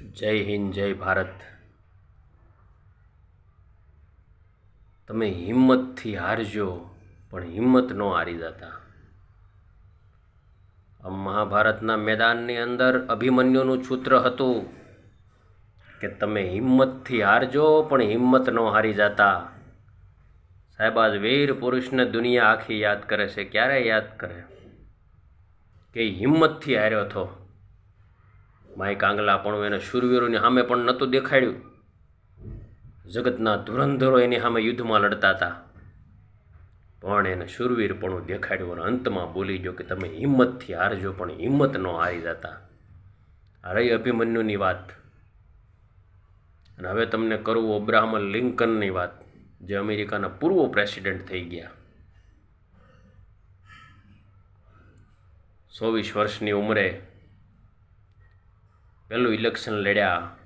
જય હિન્દ, જય ભારત. તમે હિંમતથી હારજો, પણ હિંમત ન હારી જતા. આ મહાભારતના મેદાનની અંદર અભિમન્યુનું સૂત્ર હતું કે તમે હિંમતથી હારજો, પણ હિંમત ન હારી જતા. સાહેબ, આજ વીર પુરુષને દુનિયા આખી યાદ કરે છે. ક્યારે યાદ કરે? કે હિંમતથી હાર્યો હતો? માય કાંગલા એને શૂરવીરોની સામે પણ નહોતું દેખાડ્યું. જગતના ધુરંધરો એની સામે યુદ્ધમાં લડતા હતા. પણ એને શૂરવીર પણ દેખાડ્યું અને અંતમાં બોલી ગયો કે તમે હિંમતથી હારજો, પણ હિંમત ન હારી જતા. આ રહી અભિમન્યુની વાત. અને હવે તમને કરવું અબ્રાહમ લિંકનની વાત, જે અમેરિકાના પૂર્વ પ્રેસિડેન્ટ થઈ ગયા. ચોવીસ વર્ષની ઉંમરે પહેલું ઇલેક્શન લડ્યા.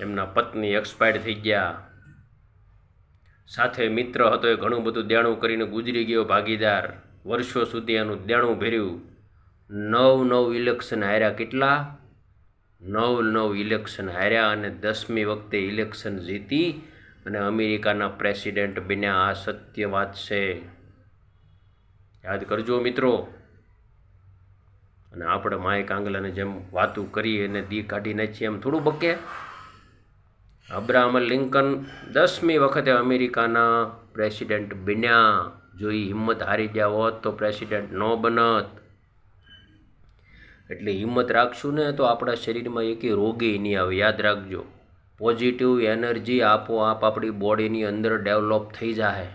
એમના પત્ની એક્સપાયર્ડ થઈ ગયા. સાથે મિત્ર હતો એ ઘણું બધું દેણું કરીને ગુજરી ગયો ભાગીદાર. વર્ષો સુધી એનું દેણું ભર્યું. નવ નવ ઇલેક્શન હાર્યા કેટલા? નવ નવ ઇલેક્શન હાર્યા અને દસમી વખતે ઇલેક્શન જીતી અને અમેરિકાના પ્રેસિડેન્ટ બન્યા. આ સત્ય વાત છે. યાદ કરજો મિત્રો. અને આપણે માય કાંગલાને જેમ વાતું કરીએ અને દી કાઢી નાખીએ એમ થોડું બકે. અબ્રાહમ લિંકન દસમી વખતે અમેરિકાના પ્રેસિડેન્ટ બન્યા. જો એ હિંમત હારી ગયા હોત તો પ્રેસિડેન્ટ ન બનત. એટલે હિંમત રાખશું ને તો આપણા શરીરમાં એકે રોગી નહીં આવે. યાદ રાખજો પોઝિટિવ એનર્જી આપોઆપ આપણી બોડીની અંદર ડેવલપ થઈ જાય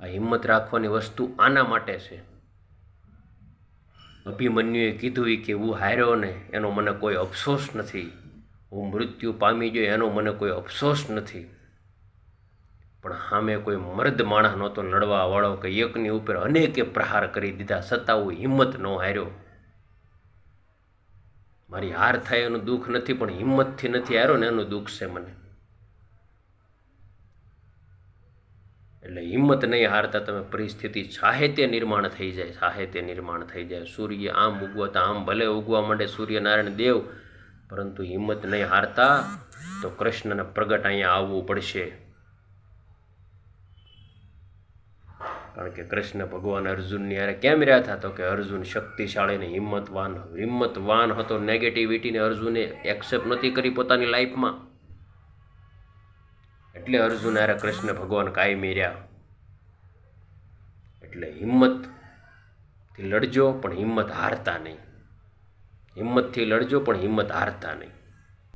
આ હિંમત રાખવાની વસ્તુ આના માટે છે. અભિમન્યુએ કીધું કે હું હાર્યો ને એનો મને કોઈ અફસોસ નથી. હું મૃત્યુ પામી ગયો એનો મને કોઈ અફસોસ નથી. પણ સામે કોઈ મર્દ માણસ નહોતો લડવાવાળો કે એકની ઉપર અનેકે પ્રહાર કરી દીધા છતાં હું હિંમત ન હાર્યો. મારી હાર થાય એનું દુઃખ નથી, પણ હિંમતથી નથી હાર્યો ને એનું દુઃખ છે મને. એટલે હિંમત નહીં હારતા તમે પરિસ્થિતિ ચાહે તે નિર્માણ થઈ જાય ચાહે તે નિર્માણ થઈ જાય. સૂર્ય આમ ઉગવતા આમ ભલે ઉગવા માંડે સૂર્યનારાયણ દેવ, પરંતુ હિંમત નહીં હારતા તો કૃષ્ણને પ્રગટ અહીંયા આવવું પડશે. કારણ કે કૃષ્ણ ભગવાન અર્જુનની યારે કેમ રહ્યા હતા? તો કે અર્જુન શક્તિશાળી ને હિંમતવાન હિંમતવાન હતો. નેગેટિવિટીને અર્જુને એક્સેપ્ટ નથી કરી પોતાની લાઈફમાં એટલે અર્જુન યારે કૃષ્ણ ભગવાન કાયમી રહ્યા એટલે હિંમતથી લડજો, પણ હિંમત હારતા નહીં. હિંમતથી લડજો, પણ હિંમત હારતા નહીં.